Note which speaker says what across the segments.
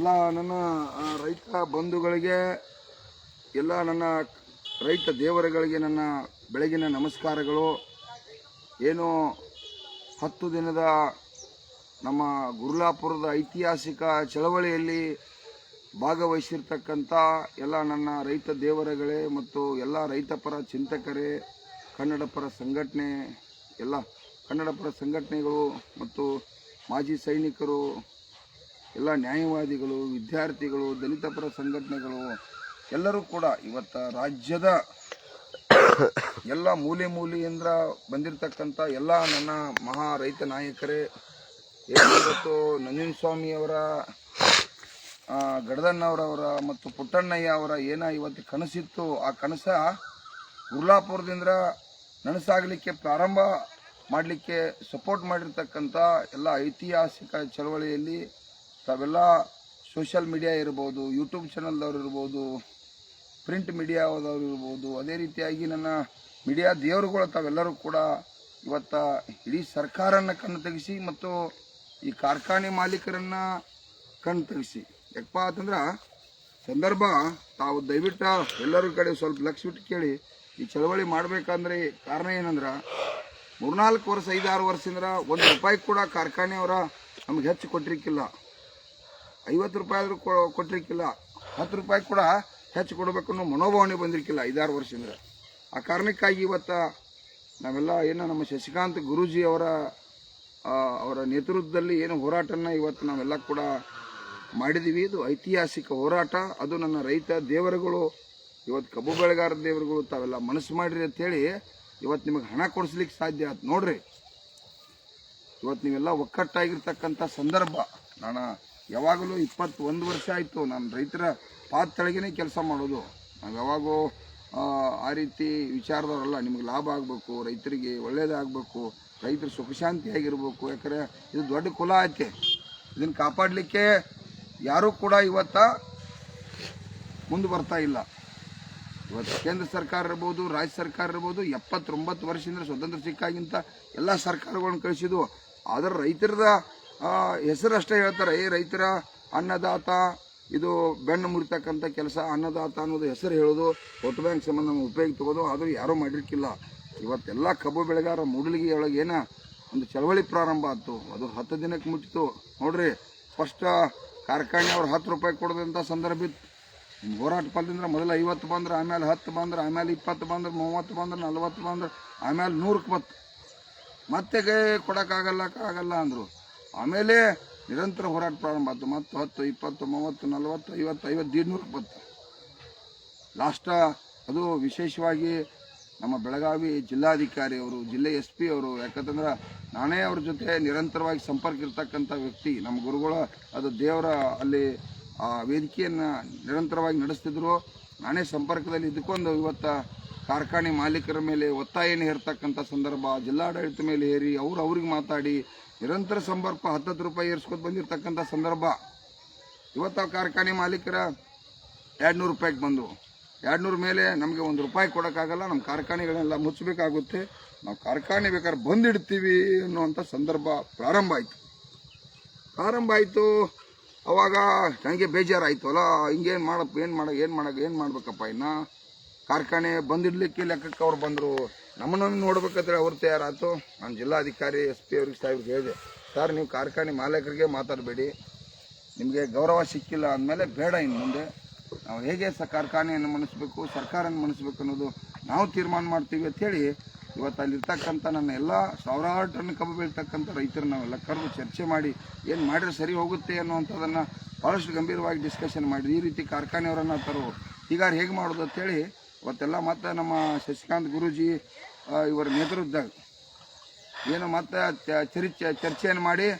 Speaker 1: ಎಲ್ಲ ನನ್ನ ರೈತ ಬಂಧುಗಳಿಗೆ, ಎಲ್ಲ ನನ್ನ ರೈತ ದೇವರುಗಳಿಗೆ ನನ್ನ ಬೆಳಗಿನ ನಮಸ್ಕಾರಗಳು. ಏನು ಹತ್ತು ದಿನದ ನಮ್ಮ ಗುರುಲಾಪುರದ ಐತಿಹಾಸಿಕ ಚಳವಳಿಯಲ್ಲಿ ಭಾಗವಹಿಸಿರ್ತಕ್ಕಂಥ ಎಲ್ಲ ನನ್ನ ರೈತ ದೇವರುಗಳೇ ಮತ್ತು ಎಲ್ಲ ರೈತಪರ ಚಿಂತಕರೇ, ಕನ್ನಡ ಪರ ಸಂಘಟನೆ, ಎಲ್ಲ ಕನ್ನಡ ಪರ ಸಂಘಟನೆಗಳು ಮತ್ತು ಮಾಜಿ ಸೈನಿಕರು ಎಲ್ಲ ನ್ಯಾಯವಾದಿಗಳು, ವಿದ್ಯಾರ್ಥಿಗಳು ದಲಿತ ಪರ ಸಂಘಟನೆಗಳು, ಎಲ್ಲರೂ ಕೂಡ ಇವತ್ತ ರಾಜ್ಯದ ಎಲ್ಲ ಮೂಲೆ ಮೂಲೆಯಿಂದ ಬಂದಿರತಕ್ಕಂಥ ಎಲ್ಲ ನನ್ನ ಮಹಾ ರೈತ ನಾಯಕರೇ ಇವತ್ತು ನಂಜನ ಸ್ವಾಮಿಯವರ ಗಡದಣ್ಣವರವರ ಮತ್ತು ಪುಟ್ಟಣ್ಣಯ್ಯ ಅವರ ಏನ ಇವತ್ತು ಕನಸಿತ್ತು, ಆ ಕನಸ ಗುರ್ಲಾಪುರದಿಂದ ನನಸಾಗಲಿಕ್ಕೆ ಪ್ರಾರಂಭ ಮಾಡಲಿಕ್ಕೆ ಸಪೋರ್ಟ್ ಮಾಡಿರ್ತಕ್ಕಂಥ ಎಲ್ಲ ಐತಿಹಾಸಿಕ ಚಳವಳಿಯಲ್ಲಿ ತಾವೆಲ್ಲ ಸೋಷಿಯಲ್ ಮೀಡಿಯಾ ಇರ್ಬೋದು ಯೂಟ್ಯೂಬ್ ಚಾನಲ್ದವ್ರು ಇರ್ಬೋದು ಪ್ರಿಂಟ್ ಮೀಡಿಯಾದವ್ರು ಇರ್ಬೋದು, ಅದೇ ರೀತಿಯಾಗಿ ನನ್ನ ಮೀಡಿಯಾ ದೇವರುಗಳು ತಾವೆಲ್ಲರೂ ಕೂಡ ಇವತ್ತ ಇಡೀ ಸರ್ಕಾರನ ಕಣ್ಣು ತೆಗೆಸಿ ಮತ್ತು ಈ ಕಾರ್ಖಾನೆ ಮಾಲೀಕರನ್ನ ಕಣ್ಣು ತೆಗೆಸಿ. ಯಾಕಪ್ಪ ಅಂತಂದ್ರೆ ಸಂದರ್ಭ ತಾವು ದಯವಿಟ್ಟು ಎಲ್ಲರ ಕಡೆ ಸ್ವಲ್ಪ ಲಕ್ಷ ಬಿಟ್ಟು ಕೇಳಿ, ಈ ಚಳವಳಿ ಮಾಡ್ಬೇಕಂದ್ರೆ ಕಾರಣ ಏನಂದ್ರೆ ಮೂರ್ನಾಲ್ಕು ವರ್ಷ, ಐದಾರು ವರ್ಷದಿಂದ ಒಂದು ರೂಪಾಯಿ ಕೂಡ ಕಾರ್ಖಾನೆಯವರ ನಮ್ಗೆ ಹೆಚ್ಚು ಕೊಟ್ಟಿರ್ಕಿಲ್ಲ ಐವತ್ತು ರೂಪಾಯಿ ಆದರೂ ಕೊಟ್ಟಿರ್ಕಿಲ್ಲ, ಹತ್ತು ರೂಪಾಯಿ ಕೂಡ ಹೆಚ್ಚು ಕೊಡಬೇಕು ಅನ್ನೋ ಮನೋಭಾವನೆ ಬಂದಿರ್ಕಿಲ್ಲ ಐದಾರು ವರ್ಷದಿಂದ ಆ ಕಾರಣಕ್ಕಾಗಿ ಇವತ್ತು ನಾವೆಲ್ಲ ಏನು ನಮ್ಮ ಶಶಿಕಾಂತ್ ಗುರೂಜಿ ಅವರ ಅವರ ನೇತೃತ್ವದಲ್ಲಿ ಏನು ಹೋರಾಟನ ಇವತ್ತು ನಾವೆಲ್ಲ ಕೂಡ ಮಾಡಿದ್ದೀವಿ ಇದು ಐತಿಹಾಸಿಕ ಹೋರಾಟ. ಅದು ನನ್ನ ರೈತ ದೇವರುಗಳು, ಇವತ್ತು ಕಬ್ಬು ಬೆಳೆಗಾರ ದೇವರುಗಳು ತಾವೆಲ್ಲ ಮನಸ್ಸು ಮಾಡಿರಿ ಅಂತೇಳಿ ಇವತ್ತು ನಿಮಗೆ ಹಣ ಕೊಡಿಸ್ಲಿಕ್ಕೆ ಸಾಧ್ಯ ಆಯ್ತು ನೋಡ್ರಿ. ಇವತ್ತು ನೀವೆಲ್ಲ ಒಕ್ಕಟ್ಟಾಗಿರ್ತಕ್ಕಂಥ ಸಂದರ್ಭ. ನಾನು ಯಾವಾಗಲೂ ಇಪ್ಪತ್ತೊಂದು ವರ್ಷ ಆಯಿತು ನಾನು ರೈತರ ಪಾತ್ರಗೇ ಕೆಲಸ ಮಾಡೋದು. ನಾವು ಯಾವಾಗೂ ಆ, ರೀತಿ ವಿಚಾರದವರಲ್ಲ ನಿಮ್ಗೆ ಲಾಭ ಆಗಬೇಕು ರೈತರಿಗೆ ಒಳ್ಳೇದಾಗಬೇಕು ರೈತರು ಸುಖಶಾಂತಿಯಾಗಿರಬೇಕು ಯಾಕಂದರೆ ಇದು ದೊಡ್ಡ ಕುಲ ಐತೆ ಇದನ್ನು ಕಾಪಾಡಲಿಕ್ಕೆ ಯಾರೂ ಕೂಡ ಇವತ್ತ ಮುಂದೆ ಬರ್ತಾ ಇಲ್ಲ. ಇವತ್ತು ಕೇಂದ್ರ ಸರ್ಕಾರ ಇರ್ಬೋದು ರಾಜ್ಯ ಸರ್ಕಾರ ಇರ್ಬೋದು ಎಪ್ಪತ್ತೊಂಬತ್ತು ವರ್ಷದಿಂದ ಸ್ವತಂತ್ರ ಸಿಕ್ಕಾಗಿಂತ ಎಲ್ಲ ಸರ್ಕಾರಗಳನ್ನು ಕಳಿಸಿದ್ವು ಆದರೆ ರೈತರದ ಹೆಸರು ಅಷ್ಟೇ ಹೇಳ್ತಾರೆ, ಏ ರೈತರ, ಅನ್ನದಾತ, ಇದು ಬೆಣ್ಣು ಮುರಿತಕ್ಕಂಥ ಕೆಲಸ, ಅನ್ನದಾತ ಅನ್ನೋದು ಹೆಸರು ಹೇಳೋದು ವೋಟ್ ಬ್ಯಾಂಕ್ ಸಂಬಂಧ ಉಪಯೋಗ ತಗೋದು, ಆದರೂ ಯಾರೂ ಮಾಡಿರ್ಕಿಲ್ಲ. ಇವತ್ತೆಲ್ಲ ಕಬ್ಬು ಬೆಳೆಗಾರ ಮೂಡಲಿಗೆ ಒಳಗೆ ಏನ ಒಂದು ಚಳವಳಿ ಪ್ರಾರಂಭ ಆಯ್ತು. ಅದು ಹತ್ತು ದಿನಕ್ಕೆ ಮುಟ್ಟಿತು. ನೋಡ್ರಿ ಫಸ್ಟ್ ಕಾರ್ಖಾನೆ ಅವ್ರು ಹತ್ತು ರೂಪಾಯಿ ಕೊಡೋದಂಥ ಸಂದರ್ಭ ಇತ್ತು. ಹೋರಾಟ ಫಲದಿಂದ ಮೊದಲು ಐವತ್ತು ಬಂದ್ರೆ, ಆಮೇಲೆ ಹತ್ತು ಬಂದ್ರೆ, ಆಮೇಲೆ ಇಪ್ಪತ್ತು ಬಂದ್ರೆ, ಮೂವತ್ತು ಬಂದ್ರೆ, ನಲ್ವತ್ತು ಬಂದ್ರೆ, ಆಮೇಲೆ ನೂರಕ್ಕೆ ಬತ್ತು ಮತ್ತೆ ಕೊಡೋಕ್ಕಾಗಲ್ಲ, ಆಗಲ್ಲ ಅಂದರು. ಆಮೇಲೆ ನಿರಂತರ ಹೋರಾಟ ಪ್ರಾರಂಭ ಆಯಿತು. ಮತ್ತು ಹತ್ತು ಇಪ್ಪತ್ತು, ಮೂವತ್ತು, ನಲವತ್ತು ಐವತ್ತು ಐವತ್ತು ಇನ್ನೂರು ಬತ್ತು ಲಾಸ್ಟ ಅದು ವಿಶೇಷವಾಗಿ ನಮ್ಮ ಬೆಳಗಾವಿ ಜಿಲ್ಲಾಧಿಕಾರಿ ಅವರು, ಜಿಲ್ಲೆ ಎಸ್ ಪಿ ಅವರು, ಯಾಕಂತಂದ್ರೆ ನಾನೇ ಅವ್ರ ಜೊತೆ ನಿರಂತರವಾಗಿ ಸಂಪರ್ಕ ಇರ್ತಕ್ಕಂಥ ವ್ಯಕ್ತಿ. ನಮ್ಮ ಗುರುಗಳ, ಅದು ದೇವರ ಅಲ್ಲಿ, ಆ ವೇದಿಕೆಯನ್ನು ನಿರಂತರವಾಗಿ ನಡೆಸ್ತಿದ್ರು. ನಾನೇ ಸಂಪರ್ಕದಲ್ಲಿ ಇದ್ಕೊಂಡು ಇವತ್ತ ಕಾರ್ಖಾನೆ ಮಾಲೀಕರ ಮೇಲೆ ಒತ್ತಾಯನ ಹೇರ್ತಕ್ಕಂಥ ಸಂದರ್ಭ, ಜಿಲ್ಲಾಡಳಿತ ಮೇಲೆ ಹೇರಿ ಅವ್ರು ಅವ್ರಿಗೆ ಮಾತಾಡಿ ನಿರಂತರ ಸಂಪರ್ಕ ಹತ್ತತ್ತು ರೂಪಾಯಿ ಏರ್ಸ್ಕೊತ ಬಂದಿರತಕ್ಕಂಥ ಸಂದರ್ಭ. ಇವತ್ತು ಕಾರ್ಖಾನೆ ಮಾಲೀಕರ ಎರಡು ನೂರು ರೂಪಾಯಿಗೆ ಬಂದು ಎರಡು ನೂರು ಮೇಲೆ ನಮಗೆ ಒಂದು ರೂಪಾಯಿ ಕೊಡೋಕ್ಕಾಗಲ್ಲ ನಮ್ಮ ಕಾರ್ಖಾನೆಗಳನ್ನೆಲ್ಲ ಮುಚ್ಚಬೇಕಾಗುತ್ತೆ. ನಾವು ಕಾರ್ಖಾನೆ ಬೇಕಾದ್ರೆ ಬಂದಿಡ್ತೀವಿ ಅನ್ನುವಂಥ ಸಂದರ್ಭ ಪ್ರಾರಂಭ ಆಯಿತು. ಪ್ರಾರಂಭ ಆಯಿತು. ಅವಾಗ ನನಗೆ ಬೇಜಾರಾಯಿತು. ಅಲ್ಲ ಹಿಂಗೇನು ಮಾಡಪ್ಪ ಏನು ಮಾಡ ಏನು ಮಾಡ, ಏನು ಮಾಡಬೇಕಪ್ಪ ಇನ್ನು? ಕಾರ್ಖಾನೆ ಬಂದಿಡ್ಲಿಕ್ಕೆ ಲೆಕ್ಕಕ್ಕೆ ಅವ್ರು ಬಂದರು. ನಮ್ಮನ್ನು ನೋಡ್ಬೇಕಾದ್ರೆ ಅವ್ರು ತಯಾರಾಯ್ತು. ನಾನು ಜಿಲ್ಲಾಧಿಕಾರಿ, ಎಸ್ ಪಿ ಅವ್ರಿಗೆ ಸಾಹೇಬ್ರಿಗೆ ಹೇಳಿದೆ, ಸರ್, ನೀವು ಕಾರ್ಖಾನೆ ಮಾಲೀಕರಿಗೆ ಮಾತಾಡಬೇಡಿ. ನಿಮಗೆ ಗೌರವ ಸಿಕ್ಕಿಲ್ಲ ಅಂದಮೇಲೆ ಬೇಡ ಇನ್ನು ಮುಂದೆ. ನಾವು ಹೇಗೆ ಸ ಕಾರ್ಖಾನೆಯನ್ನು ಮಣಿಸ್ಬೇಕು ಸರ್ಕಾರನ ಮಣಿಸ್ಬೇಕು ಅನ್ನೋದು ನಾವು ತೀರ್ಮಾನ ಮಾಡ್ತೀವಿ ಅಂತೇಳಿ ಇವತ್ತು ಅಲ್ಲಿರ್ತಕ್ಕಂಥ ನನ್ನ ಎಲ್ಲ ಸಾವಿರಾರು ಟನ್ ಕಬ್ಬು ಬೀಳ್ತಕ್ಕಂಥ ರೈತರು ನಾವೆಲ್ಲ ಕರೆದು ಚರ್ಚೆ ಮಾಡಿ ಏನು ಮಾಡಿದ್ರೆ ಸರಿ ಹೋಗುತ್ತೆ ಅನ್ನುವಂಥದ್ದನ್ನು ಭಾಳಷ್ಟು ಗಂಭೀರವಾಗಿ ಡಿಸ್ಕಷನ್ ಮಾಡಿ ಈ ರೀತಿ ಕಾರ್ಖಾನೆಯವರನ್ನು ತರೋ ಈಗಾರು ಹೇಗೆ ಮಾಡೋದು ಅಂತೇಳಿ ಇವತ್ತೆಲ್ಲ ಮತ್ತೆ ನಮ್ಮ ಶಶಿಕಾಂತ್ ಗುರೂಜಿ ಇವರ ನೇತೃತ್ವದಾಗ ಏನು ಮತ್ತೆ ಚರ್ಚೆ ಚರ್ಚೆಯನ್ನು ಮಾಡಿ,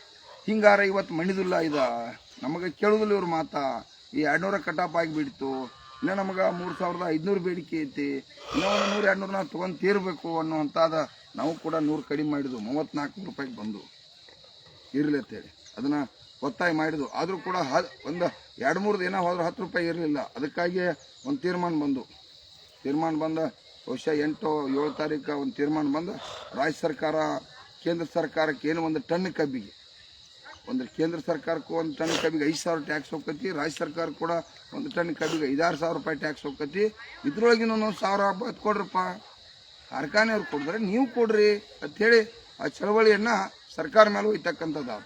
Speaker 1: ಹಿಂಗಾರ ಇವತ್ತು ಮಣಿದಿಲ್ಲ ಇದು. ನಮಗೆ ಕೇಳೋದಿಲ್ಲ ಇವ್ರ ಮಾತಾ. ಈ ಎರಡ್ನೂರ ಕಟಾಪ್ ಆಗಿಬಿಡ್ತು. ಇನ್ನೂ ನಮಗೆ ಮೂರು ಸಾವಿರದ ಐದುನೂರು ಬೇಡಿಕೆ ಐತಿ. ಇನ್ನೂ ಒಂದು ನೂರು, ಎರಡ್ನೂರು ನಾವು ತೊಗೊಂಡು ತೀರಬೇಕು ನಾವು ಕೂಡ ನೂರು ಕಡಿಮೆ ಮಾಡಿದ್ವು. ಮೂವತ್ತ್ನಾಲ್ಕು ರೂಪಾಯಿಗೆ ಬಂದು. ಇರಲಿ ಅಂತೇಳಿ. ಅದನ್ನು ಒತ್ತಾಯ ಮಾಡಿದ್ವು. ಆದರೂ ಕೂಡ ಹ, ಒಂದು ಎರಡು ಮೂರು ದಿನ ಹೋದ್ರೆ ಹತ್ತು ರೂಪಾಯಿ ಇರಲಿಲ್ಲ. ಅದಕ್ಕಾಗಿ ಒಂದು ತೀರ್ಮಾನ ಬಂದು. ತೀರ್ಮಾನ ಬಂದ, ಬಹುಶಃ ಎಂಟು ಏಳು ತಾರೀಕು ಒಂದು ತೀರ್ಮಾನ ಬಂದ, ರಾಜ್ಯ ಸರ್ಕಾರ, ಕೇಂದ್ರ ಸರ್ಕಾರಕ್ಕೆ ಏನು ಒಂದು ಟನ್ ಕಬ್ಬಿಗೆ. ಒಂದು ಕೇಂದ್ರ ಸರ್ಕಾರಕ್ಕೂ ಒಂದು ಟನ್ ಕಬ್ಬಿಗೆ ಐದು ಸಾವಿರ ಟ್ಯಾಕ್ಸ್ ಹೋಗ್ತೈತಿ, ರಾಜ್ಯ ಸರ್ಕಾರ ಕೂಡ ಒಂದು ಟನ್ ಕಬ್ಬಿಗೆ ಐದಾರು ಸಾವಿರ ರೂಪಾಯಿ ಟ್ಯಾಕ್ಸ್ ಹೋಗ್ತೈತಿ. ಇದ್ರೊಳಗಿನ ಒಂದು ಸಾವಿರ ಅದು ಕೊಡ್ರಪ್ಪ. ಕಾರ್ಖಾನೆಯವ್ರು ಕೊಡಿದ್ರೆ ನೀವು ಕೊಡ್ರಿ ಅಂಥೇಳಿ ಆ ಚಳವಳಿಯನ್ನು ಸರ್ಕಾರ ಮೇಲೆ ಒಯ್ತಕ್ಕಂಥದ್ದು